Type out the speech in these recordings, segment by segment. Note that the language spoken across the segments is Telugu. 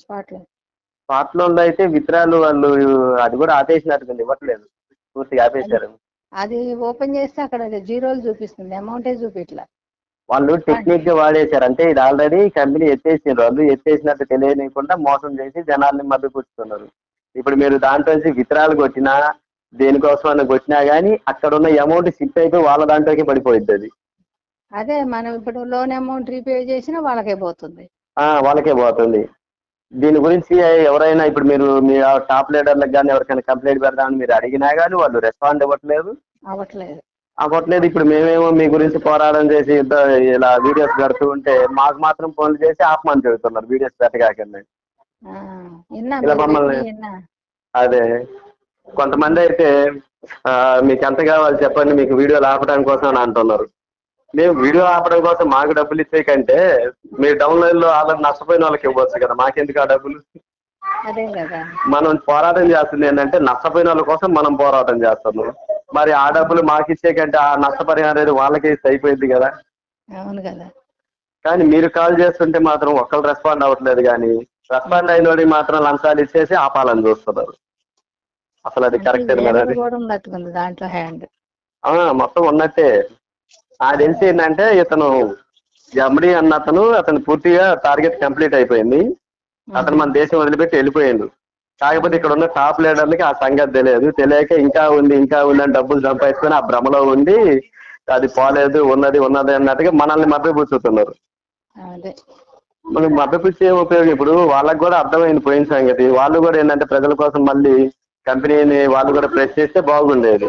స్పాట్లో అయితే విత్రాలు వాళ్ళు అది కూడా ఆపేసినట్టుంది ఇవ్వట్లేదు. పూర్తిగా ఆపేశారు. అది ఓపెన్ చేస్తే అక్కడ జీరోలు చూపిస్తుంది. అమౌంటే చూపిట్లా. వాళ్ళు టెక్నిక్గా వాడేశారు. అంటే ఇది ఆల్రెడీ కంపెనీ ఎత్తేసారు వాళ్ళు ఎత్తేసినట్టు తెలియనియకుండా మోసం చేసి జనాల్ని మభ్యపుచ్చుతున్నారు ఇప్పుడు మీరు దాంట్లో విత్తనాలు కొట్టినా దేనికోసం అని కొట్టినా కానీ అక్కడ ఉన్న అమౌంట్ షిఫ్ట్ అయిపోయి వాళ్ళ దాంట్లోకి పడిపోయింది అది. అదే మనం ఇప్పుడు లోన్ అమౌంట్ రీపే చేసినా వాళ్ళకే పోతుంది. ఆ, వాళ్ళకే పోతుంది. దీని గురించి ఎవరైనా ఇప్పుడు మీరు మీ టాప్ లీడర్లకు కానీ ఎవరికైనా కంప్లైంట్ పెడదామని మీరు అడిగినా కానీ వాళ్ళు రెస్పాండ్ ఇవ్వట్లేదు. అవ్వట్లేదు. అవ్వట్లేదు. ఇప్పుడు మేమేమో మీ గురించి పోరాటం చేసి యుద్ధ ఇలా వీడియోస్ పెడుతూ ఉంటే మాకు మాత్రం ఫోన్లు చేసి ఆపమని చెబుతున్నారు వీడియోస్ పెట్టగాకండి ఇలా మమ్మల్ని- అదే. కొంతమంది అయితే మీకు ఎంత కావాలి చెప్పండి మీకు వీడియోలు ఆపడం కోసం అని అంటున్నారు. మేము వీడియో ఆపడం కోసం మాకు డబ్బులు ఇచ్చే కంటే మీరు డౌన్లైన్లో ఆల్రెడీ నష్టపోయిన వాళ్ళకి ఇవ్వచ్చు కదా మాకెందుకు ఆ డబ్బులు? మనం పోరాటం చేస్తుంది ఏంటంటే నష్టపోయిన వాళ్ళ కోసం మనం పోరాటం చేస్తున్నాం మరి ఆ డబ్బులు మాకు ఇచ్చే కంటే ఆ నష్టపరిహారం అనేది వాళ్ళకే అయిపోయింది కదా. అవును కదా. కానీ మీరు కాల్ చేస్తుంటే మాత్రం ఒక్కరు రెస్పాండ్ అవ్వట్లేదు కానీ రెస్పాండ్ అయిన వాడికి మాత్రం లంచాలు ఇచ్చేసి ఆపాలని చూస్తున్నారు. అసలు అది కరెక్ట్ కదా దాంట్లో హ్యాండ్ ఆ, మొత్తం ఉన్నట్టే. నాకు తెలిసి ఏంటంటే ఇతను జమ్డి అన్న అతను అతను పూర్తిగా టార్గెట్ కంప్లీట్ అయిపోయింది. అతను మన దేశం వదిలిపెట్టి వెళ్ళిపోయిండు. కాకపోతే ఇక్కడ ఉన్న టాప్ లీడర్లకి ఆ సంగతి తెలియదు. తెలియక ఇంకా ఉంది ఇంకా ఉంది అని డబ్బులు సంపాదించుకొని ఆ భ్రమలో ఉండి అది పోలేదు ఉన్నది ఉన్నది అన్నట్టుగా మనల్ని మభ్యపుచ్చుతున్నారు. అదే. మనం మభ్యపుచ్చే ఉపయోగం ఇప్పుడు వాళ్ళకి కూడా అర్థమైంది పోయిన సంగతి. వాళ్ళు కూడా ఏంటంటే ప్రజల కోసం మళ్ళీ కంపెనీని వాళ్ళు కూడా ప్రెస్ చేస్తే బాగుండేది.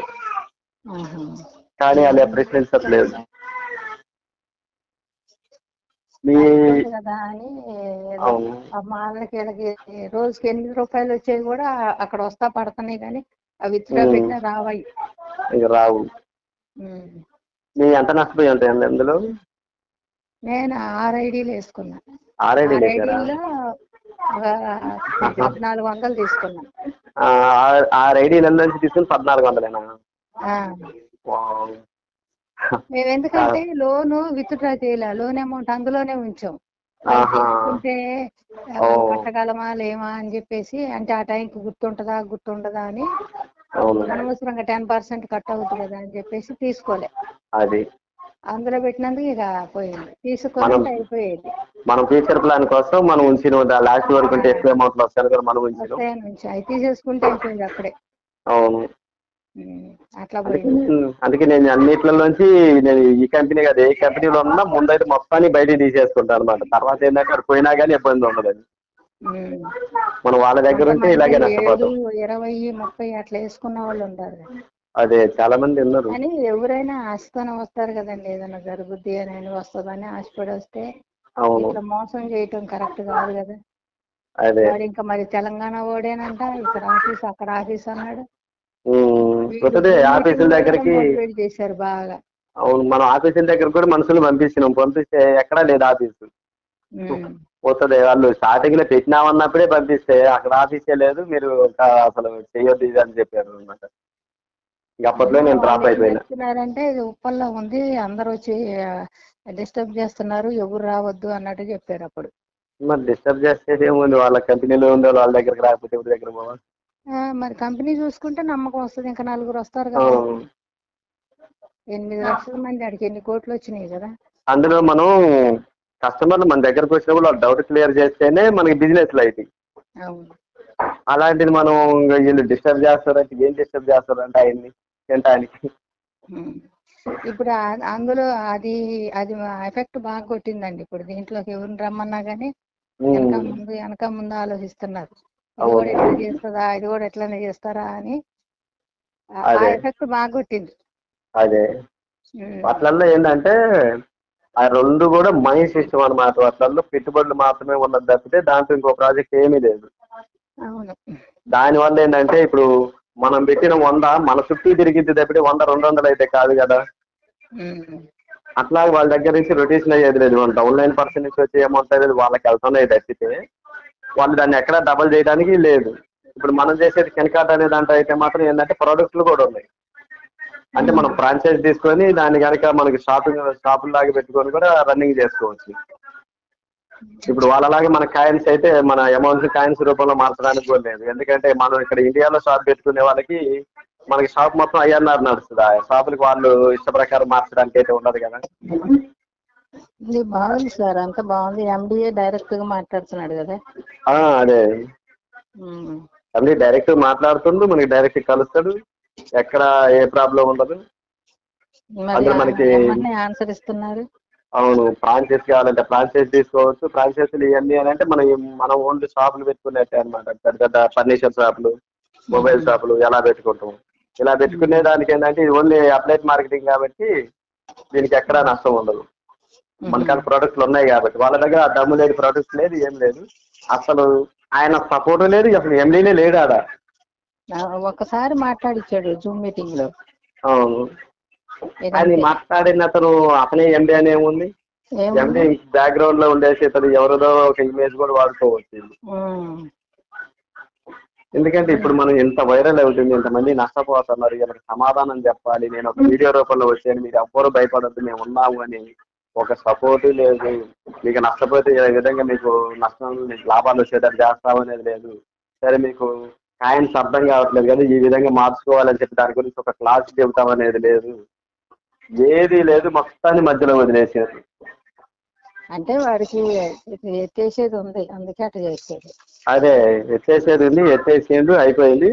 కానీ వాళ్ళు ప్రశ్నించట్లేదు మీ వాళ్ళకి రోజుకి ఎనిమిది రూపాయలు వచ్చేవి కూడా అక్కడ వస్తా పడుతున్నాయి కానీ అవి ఉమ్. పెట్టినా రావాయి. రావు. మీ ఎంత నష్టపోయి ఉంటాయండి అందులో? నేను ఆరు ఐడీలు వేసుకున్నా. ఆర్ఐడి ఆరు లేచారా ఐడీలో పద్నాలుగు వందలు తీసుకున్నా. ఆరు ఐడీల నుంచి తీసుకుని పద్నాలుగు వందలేనా. మేము ఎందుకంటే లోను విత్డ్రా చేయలే. లోన్ అమౌంట్ అందులోనే ఉంచాం. ఓ. కట్టగలమా లేమా అని చెప్పేసి అంటే ఆ టైంకి గుర్తుంటదా గుర్తుండదా అని అనవసరంగా టెన్ పర్సెంట్ కట్ అవుతుంది కదా అని చెప్పేసి తీసుకోలే. అది. అందులో పెట్టినందుకు ఇక పోయింది. తీసుకొని అయిపోయేది. మనం ఫ్యూచర్ ప్లాన్ కోసం మనం ఉంచిన. లాస్ట్ వరకు ఎక్కువ అమౌంట్ వస్తాను మనం ఉంచినాం. తీసేసుకుంటే అయిపోయింది అక్కడే. అవును. అట్లా అందుకే నేను- అన్నిట్లలోంచి నేను ఈ కంపెనీ కాదు ఏ కంపెనీలో ఉన్నా ముందైతే మొత్తాన్ని బయటికి తీసేసుకుంటాను అనమాట తర్వాత ఏంటంటే అక్కడ పోయినా కానీ ఇబ్బంది ఉండదు. మనం వాళ్ళ దగ్గర ఉంటే ఇలాగే నష్టపోతాం. ఇరవై ముప్పై అట్లా వేసుకున్న వాళ్ళు ఉంటారు. అదే చాలా మంది ఉన్నారు. కానీ ఎవరైనా ఆశతోనే వస్తారు కదండి ఏదైనా జరుగుద్ది అని వస్తుందని ఆశపడి వస్తే ఇట్లా మోసం చేయటం కరెక్ట్ కాదు కదా. అదే. ఇంకా మరి తెలంగాణ ఓడేనంట ఇక్కడ ఆఫీస్ అక్కడ ఆఫీస్ అన్నాడు. కొత్తదే ఆఫీసుల దగ్గరికి చేశారు బాగా. అవును మనం ఆఫీసుల దగ్గర కూడా మనుషులు పంపిస్తున్నాం. పంపిస్తే ఎక్కడా లేదు ఆఫీసు. పోతుంది వాళ్ళు స్టార్టింగ్లో పెట్టినామన్నప్పుడే పంపిస్తే అక్కడ ఆఫీసే లేదు మీరు అసలు చేయొద్దు ఇది అని చెప్పారు అనమాట అప్పట్లో నేను డ్రాప్ వాళ్ళు ఏం అయిపోయినా. చెప్తున్నారంటే ఇది ఉప్పల్లో ఉంది అందరూ వచ్చి డిస్టర్బ్ చేస్తున్నారు ఎవరు రావద్దు అన్నట్టు చెప్పారు అప్పుడు. మరి డిస్టర్బ్ చేసేది ఏముంది వాళ్ళ కంపెనీలో ఉండే వాళ్ళ దగ్గరికి రాకపోతే ఎవరి దగ్గర పోవాలి? మరి కంపెనీ చూసుకుంటే నమ్మకం వస్తుంది. ఇంకా నలుగురు వస్తారు కదా. ఎనిమిది లక్షల మంది అడిగి ఎన్ని కోట్లు వచ్చినాయి కదా. అందులో మనం కస్టమర్లు మన దగ్గరకు వచ్చినప్పుడు వాళ్ళు డౌట్ క్లియర్ చేస్తేనే మనకి బిజినెస్ అవును. అలాంటిది మనం వీళ్ళు డిస్టర్బ్ చేస్తారంటే ఏం డిస్టర్బ్ చేస్తారంటే ఆయన్ని తినటానికి. ఇప్పుడు అందులో అది అది ఎఫెక్ట్ బాగా కొట్టిందండి. ఇప్పుడు దీంట్లోకి ఎవరిని రమ్మన్నా కానీ వెనక ముందు వెనక ముందు ఆలోచిస్తున్నారు. ఇది అవును. కూడా ఎట్లా చేస్తుందా ఇది కూడా ఎట్లనే చేస్తారా అని ఆ- అదే. ఎఫెక్ట్ బాగా కొట్టింది అదే ఉమ్. వాటిల్లో ఏంటంటే ఆ రెండు కూడా మనీ సిస్టమ్ అనమాట వాటిల్లో పెట్టుబడులు మాత్రమే ఉన్నది తప్పితే దాంట్లో ఇంకో ప్రాజెక్ట్ ఏమీ లేదు అవును దాని వల్ల ఏంటంటే ఇప్పుడు మనం పెట్టిన వంద మన చుట్టూ తిరిగింది తప్పితే వంద రెండు వందలు అయితే కాదు కదా ఉమ్. అట్లా వాళ్ళ దగ్గర నుంచి రొటేషన్ అయ్యేది లేదు మన డౌన్ లైన్ పర్సన్ నుంచి వచ్చే అమౌంట్ అనేది వాళ్ళకి వెళ్తున్నాయి తప్పితే వాళ్ళు దాన్ని ఎక్కడ డబల్ చేయడానికి లేదు. ఇప్పుడు మనం చేసేది కెన్కాట్ అనే దాంట్లో అయితే మాత్రం ఏంటంటే ప్రోడక్ట్లు కూడా ఉన్నాయి. అంటే మనం ఫ్రాంచైజ్ తీసుకొని దాన్ని కనుక మనకి షాపింగ్ షాపుల లాగా పెట్టుకొని కూడా రన్నింగ్ చేసుకోవచ్చు. ఇప్పుడు వాళ్ళలాగే మన కాయిన్స్ అయితే మన అమౌంట్ కాయిన్స్ రూపంలో మార్చడానికి కూడా లేదు. ఎందుకంటే మనం ఇక్కడ ఇండియాలో షాప్ పెట్టుకునే వాళ్ళకి మనకి షాప్ మొత్తం ఐఎన్ఆర్ నడుస్తుంది. ఆ షాపులకి వాళ్ళు ఇష్ట ప్రకారం మార్చడానికి అయితే ఉండదు కదా. ఇది బాగుంది సార్ అంత బాగుంది. ఎండిఏ డైరెక్ట్గా మాట్లాడుతున్నాడు కదా. అదే. అన్ని డైరెక్ట్ మాట్లాడుతుండు మనకి డైరెక్ట్ కలుస్తాడు. ఎక్కడ ఏ ప్రాబ్లం ఉండదు. అందులో మనకి- ఆన్సర్ ఇస్తున్నారు? అవును ఫ్రాంచైజ్ కావాలంటే ఫ్రాంచైజ్ తీసుకోవచ్చు. ఫ్రాంచైజీలు ఇవన్నీ అని అంటే మనం మనం ఓన్లీ షాపులు పెట్టుకునేట్టే అనమాట పెద్ద పెద్ద ఫర్నిచర్ షాపులు మొబైల్ షాపులు ఎలా పెట్టుకుంటాం. ఇలా పెట్టుకునే దానికి ఏంటంటే ఇది ఓన్లీ అప్లైట్ మార్కెటింగ్ కాబట్టి దీనికి ఎక్కడా నష్టం ఉండదు. మనకాడ ప్రొడక్ట్లు ఉన్నాయి కాబట్టి వాళ్ళ దగ్గర ఆ దమ్ము లేదు ప్రొడక్ట్ లేదు ఏం లేదు. అసలు ఆయన సపోర్ట్ లేదు అసలు ఎండీనే లేడు ఆడ. ఆ, ఒక్కసారి మాట్లాడిచ్చాడు జూమ్ మీటింగ్లో. అవును. అది. మాట్లాడిన అతను అతనే ఎండి అని ఏముంది? ఎండి బ్యాక్గ్రౌండ్లో ఉండేసి ఇతను ఎవరిదో ఒక ఇమేజ్ కూడా వాడుకోవచ్చు. ఎందుకంటే ఇప్పుడు మనం ఎంత వైరల్ అవుతుంది ఇంతమంది నష్టపోతున్నారు వీళ్ళకి సమాధానం చెప్పాలి. నేను ఒక వీడియో రూపంలో వచ్చాను మీరు ఎవ్వరు భయపడద్దు మేము ఉన్నాము అని ఒక సపోర్ట్ లేదు. మీకు నష్టపోతే ఏ విధంగా మీకు నష్టం మీకు లాభాలు వచ్చేటట్టు చేస్తాము అనేది లేదు. సరే మీకు కాయిన్స్ అర్థం కావట్లేదు కదా ఈ విధంగా మార్చుకోవాలని చెప్పి దాని గురించి ఒక క్లాస్ చెబుతాం అనేది లేదు. ఏది లేదు మొత్తాన్ని మధ్యలో వదిలేసారు అంటే వాడికి ఎత్తేసేది ఉంది అందుకే అట్లా చేసేది. అదే ఎత్తేసేది ఉంది ఎత్తేసేది అయిపోయింది.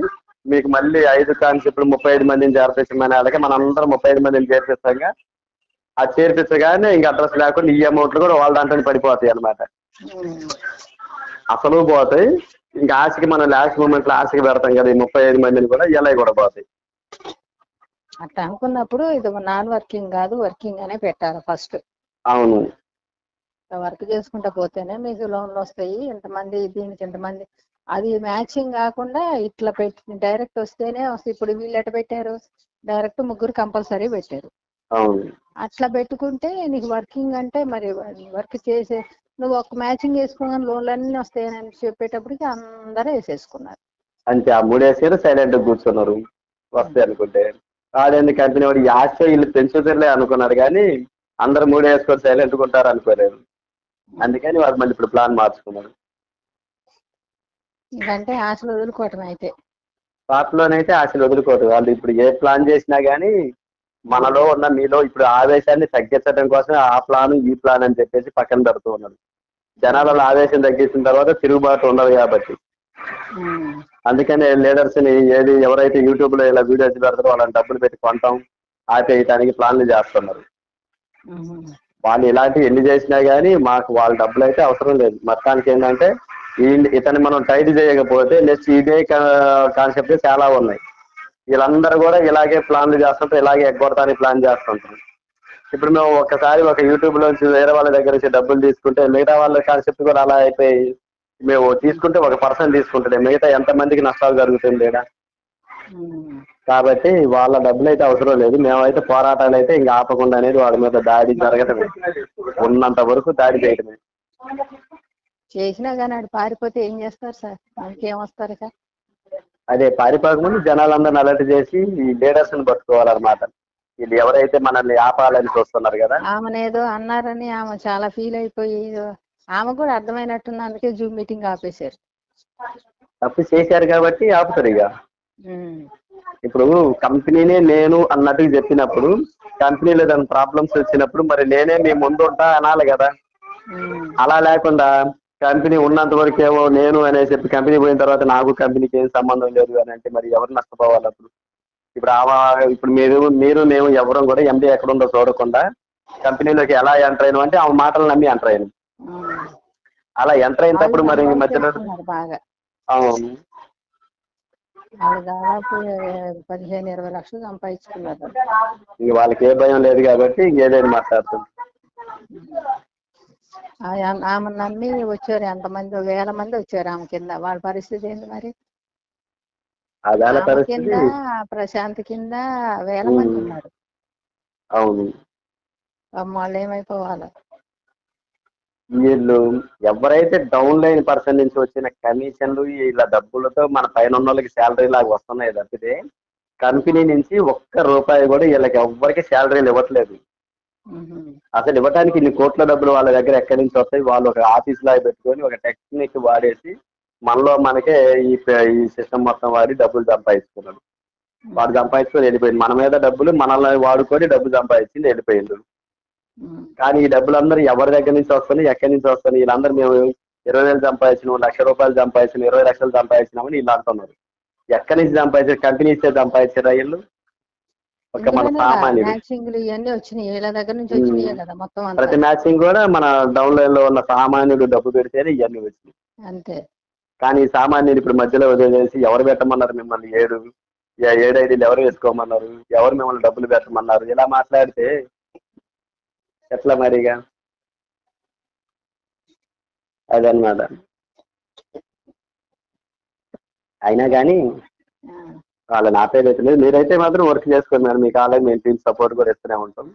మీకు మళ్ళీ ఐదు కాన్సెప్ట్లు ముప్పై ఐదు మందిని చేర్పించమని అలాగే మనం అందరం ముప్పై ఐదు మందిని చేర్పిస్తాగా ఆ చేర్పించగానే ఇంక అడ్రస్ లేకుండా ఈ అమౌంట్లు కూడా వాళ్ళ దాంట్లో పడిపోతాయి అన్నమాట. ఉమ్. అసలు పోతాయి. ఇంకా ఆశకి మనం లాస్ట్ మూమెంట్లో ఆశకి పెడతాం కదా ఈ ముప్పై ఐదు మందిని కూడా ఇలా కూడా పోతాయి. అట్లా అనుకున్నప్పుడు ఇది నాన్ వర్కింగ్ కాదు వర్కింగ్ అనే పెట్టాలి ఫస్ట్. అవును. వర్క్ చేసుకుంటా పోతేనే మీకు లోన్లు వస్తాయి. ఇంతమంది దీనికి ఇంతమంది. అది మ్యాచింగ్ కాకుండా ఇట్లా పెట్టి డైరెక్ట్ వస్తేనే వస్తాయి. ఇప్పుడు వీళ్ళు ఎట్ట పెట్టారు? డైరెక్ట్ ముగ్గురు కంపల్సరీ పెట్టారు. అట్లా పెట్టుకుంటే నీకు వర్కింగ్ అంటే మరి వర్క్ చేసే నువ్వు ఒక మ్యాచింగ్ వేసుకోగానే లోన్లు అన్నీ వస్తాయని చెప్పేటప్పటికి అందరూ వేసేసుకున్నారు. అంతే ఆ మూడేసారు సైలెంట్ కూర్చున్నారు. వస్తాయి అనుకుంటే. కాదండి కంపెనీ వాడు ఆశ వీళ్ళు పెంచుతారులే అనుకున్నారు కానీ అందరు మూడేసుకొని సైలెంట్ ఉంటారు అనుకోలేదు. అందుకని వాళ్ళు మళ్ళీ ఇప్పుడు ప్లాన్ మార్చుకున్నారు ఇంకంటే ఆశలు వదులుకోవటం అయితే. పాటలోనైతే ఆశలు వదులుకోరు వాళ్ళు ఇప్పుడు ఏ ప్లాన్ చేసినా కానీ మనలో ఉన్న మీలో ఇప్పుడు ఆవేశాన్ని తగ్గించడం కోసం ఆ ప్లాన్ ఈ ప్లాన్ అని చెప్పేసి పక్కన పెడుతూ ఉన్నారు జనాలలో ఆవేశం తగ్గించిన తర్వాత తిరుగుబాటు ఉండదు కాబట్టి. అందుకనే లీడర్స్ని ఏది ఎవరైతే యూట్యూబ్లో ఇలా వీడియోస్ పెడతారో వాళ్ళని డబ్బులు పెట్టి కొంటాం ఆపేయటానికి ప్లాన్లు చేస్తున్నారు. వాళ్ళు ఇలాంటివి ఎన్ని చేసినా కానీ మాకు వాళ్ళ డబ్బులు అయితే అవసరం లేదు. మొత్తానికి ఏంటంటే ఈ ఇతన్ని మనం టైట్ చేయకపోతే నెక్స్ట్ ఇదే కాన్సెప్ట్ చాలా ఉన్నాయి. వీళ్ళందరూ కూడా ఇలాగే ప్లాన్లు చేస్తుంటారు ఇలాగే ఎగ్గొడతానికి ప్లాన్ చేస్తుంటారు. ఇప్పుడు మేము ఒక్కసారి ఒక యూట్యూబ్ లోంచి వేరే వాళ్ళ దగ్గర నుంచి డబ్బులు తీసుకుంటే మిగతా వాళ్ళ కాన్సెప్ట్ కూడా అలా అయిపోయి మేము తీసుకుంటే ఒక పర్సన్ తీసుకుంటాడే మిగతా ఎంత మందికి నష్టాలు జరుగుతుంది కాబట్టి వాళ్ళ డబ్బులు అయితే అవసరం లేదు మేమైతే పోరాటాలు అయితే ఇంకా ఆపకుండా అనేది వాళ్ళ మీద దాడి జరగటమే. ఉన్నంత వరకు దాడి చేయటమే. చేసినా కానీ పారిపోతే ఏం చేస్తారు సార్? మనకేం వస్తారు సార్? అదే పారిపోకముందు జనాలందరిని అలర్ట్ చేసి ఈ లీడర్స్ని పట్టుకోవాలన్నమాట. వీళ్ళు ఎవరైతే మనల్ని ఆపాలని చూస్తున్నారు కదా. ఆమెనేదో అన్నారని ఆమె చాలా ఫీల్ అయిపోయి ఆమె కూడా అర్థమైనట్టుంది అందుకే జూమ్ మీటింగ్ ఆపేశారు. తప్పు చేశారు కాబట్టి ఆపుతారు ఇక. ఇప్పుడు కంపెనీనే నేను అన్నట్టు చెప్పినప్పుడు కంపెనీలో దాని ప్రాబ్లమ్స్ వచ్చినప్పుడు మరి నేనే మీ ముందు ఉంటా అనాలి కదా. అలా లేకుండా కంపెనీ ఉన్నంత వరకు ఏమో నేను అనే చెప్పి కంపెనీ పోయిన తర్వాత నాకు కంపెనీకి ఏం సంబంధం లేదు అని అంటే మరి ఎవరు నష్టపోవాలి అప్పుడు? ఇప్పుడు ఆమె ఇప్పుడు మీరు మీరు మేము ఎవరం కూడా ఎండి ఎక్కడ ఉందో చూడకుండా కంపెనీలోకి ఎలా ఎంటర్ అయినా అంటే ఆమె మాటలు నమ్మి ఎంటర్ అయ్యాను ఉమ్. అలా ఎంటర్ అయినప్పుడు మరి మధ్యలో అవును. వాళ్ళు దాదాపు పదిహేను ఇరవై లక్షలు సంపాదించుకున్నారు. ఇంక వాళ్ళకి ఏ భయం లేదు కాబట్టి ఇంకేదైనా మాట్లాడుతుంది ఆ- ఆమె నమ్మి వచ్చారు ఎంతమంది వేల మంది వచ్చారు ఆమె కింద. వాళ్ళ పరిస్థితి ఏంటి మరి? కింద ప్రశాంత్ కింద వేల మంది. ఉన్నారు. అవును. వాళ్ళు ఏమైపోవాలి? వీళ్ళు ఎవరైతే డౌన్ లైన్ పర్సన్ నుంచి వచ్చిన కమిషన్లు వీళ్ళ డబ్బులతో మన పైన ఉన్న వాళ్ళకి శాలరీ లాగా వస్తున్నాయి తప్పితే కంపెనీ నుంచి ఒక్క రూపాయి కూడా వీళ్ళకి ఎవ్వరికి శాలరీలు ఇవ్వట్లేదు. అసలు ఇవ్వడానికి ఇన్ని కోట్ల డబ్బులు వాళ్ళ దగ్గర ఎక్కడి నుంచి వస్తాయి? వాళ్ళు ఒక ఆఫీస్ లాగా పెట్టుకొని ఒక టెక్నిక్ వాడేసి మనలో మనకే ఈ ఈ సిస్టమ్ మొత్తం వాడి డబ్బులు సంపాదించుకున్నాడు వాడు సంపాదించుకొని వెళ్ళిపోయింది మన మీద డబ్బులు మనల్ని వాడుకొని డబ్బు సంపాదించింది వెళ్ళిపోయింది. కానీ ఈ డబ్బులందరూ ఎవరి దగ్గర నుంచి వస్తున్నాయి? ఎక్కడి నుంచి వస్తున్నాయి? వీళ్ళందరూ మేము ఇరవై వేలు సంపాదించిన లక్ష రూపాయలు సంపాదించిన ఇరవై లక్షలు సంపాదించినామని వీళ్ళు అంటున్నారు. ఎక్కడి నుంచి సంపాదించారు? కంపెనీస్ సంపాదించారా వీళ్ళు? మ్యాచింగ్లు ఇవన్నీ వచ్చినాయి. వీళ్ళ దగ్గర నుంచి వచ్చినాయే కదా మొత్తం అంతా. ప్రతి మ్యాచింగ్ కూడా మన డౌన్ లైన్లో ఉన్న సామాన్యుడు డబ్బు పెడితేనే ఇవన్నీ వచ్చినాయి. అంతే. కానీ సామాన్యుడు ఇప్పుడు మధ్యలో వదిలేసి ఎవరు పెట్టమన్నారు మిమ్మల్ని ఏడు? ఏడు ఐడీలు ఎవరు వేసుకోమన్నారు? ఎవరు మిమ్మల్ని డబ్బులు పెట్టమన్నారు? ఇలా మాట్లాడితే ఎట్లా మరిగా? అదన్నమాట. అయినా కానీ వాళ్ళని ఆపేది అయితే లేదు. మీరైతే మాత్రం వర్క్ చేసుకోండి మేడం మీకు ఆల్రెడీ మేము టీమ్ సపోర్ట్ కూడా ఇస్తూనే ఉంటాం.